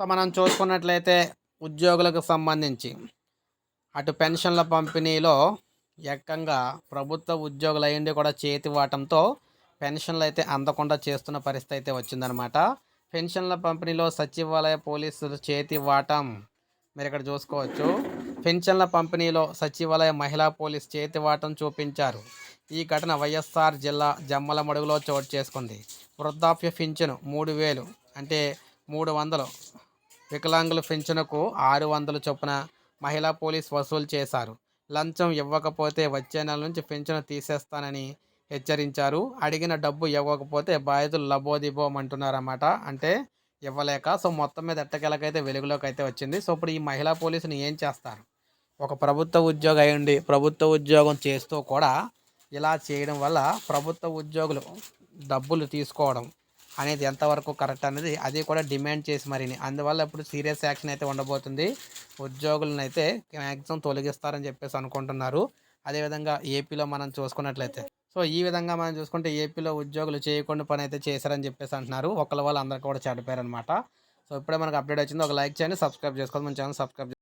So మనం చూసుకున్నట్లయితే ఉద్యోగులకు సంబంధించి అటు పెన్షన్ల పంపిణీలో ఏకంగా ప్రభుత్వ ఉద్యోగులు అయ్యండి కూడా చేతి వాటంతో పెన్షన్లు అయితే అందకుండా చేస్తున్న పరిస్థితి అయితే వచ్చిందనమాట పెన్షన్ల పంపిణీలో సచివాలయ పోలీసులు చేతి వాటం మీరు ఇక్కడ చూసుకోవచ్చు. పెన్షన్ల పంపిణీలో సచివాలయ మహిళా పోలీస్ చేతి వాటం చూపించారు. ఈ ఘటన వైఎస్ఆర్ జిల్లా జమ్మలమడుగులో చోటు చేసుకుంది. వృద్ధాప్య పింఛను మూడు వేలు అంటే మూడు వందలు వికలాంగుల పింఛనుకు ఆరు వందల చొప్పున మహిళా పోలీస్ వసూలు చేశారు. లంచం ఇవ్వకపోతే వచ్చే నెల నుంచి పింఛను తీసేస్తానని హెచ్చరించారు. అడిగిన డబ్బు ఇవ్వకపోతే బాధితులు లబోదిబోమంటున్నారన్నమాట. అంటే ఇవ్వలేక సో మొత్తం మీద ఎట్టకెలకైతే వెలుగులోకి అయితే వచ్చింది. సో ఇప్పుడు ఈ మహిళా పోలీసుని ఏం చేస్తారు? ఒక ప్రభుత్వ ఉద్యోగం అయ్యండి ప్రభుత్వ ఉద్యోగం చేస్తూ కూడా ఇలా చేయడం వల్ల ప్రభుత్వ ఉద్యోగులు డబ్బులు తీసుకోవడం అనేది ఎంతవరకు కరెక్ట్ అనేది అది కూడా డిమాండ్ చేసి మరిని. అందువల్ల ఇప్పుడు సీరియస్ యాక్షన్ అయితే ఉండబోతుంది. ఉద్యోగులను అయితే మ్యాక్సిమం తొలగిస్తారని చెప్పేసి అనుకుంటున్నారు. అదేవిధంగా ఏపీలో మనం చూసుకున్నట్లయితే. సో ఈ విధంగా మనం చూసుకుంటే ఏపీలో ఉద్యోగులు చేయకుండా పని అయితే చేశారని చెప్పేసి అంటున్నారు. ఒకళ్ళ వాళ్ళు అందరికీ కూడా చెడిపోయారనమాట సో ఇప్పుడే మనకు అప్డేట్ వచ్చింది. ఒక లైక్ చేయండి సబ్స్క్రైబ్ చేసుకోండి. మన ఛానల్ సబ్స్క్రైబ్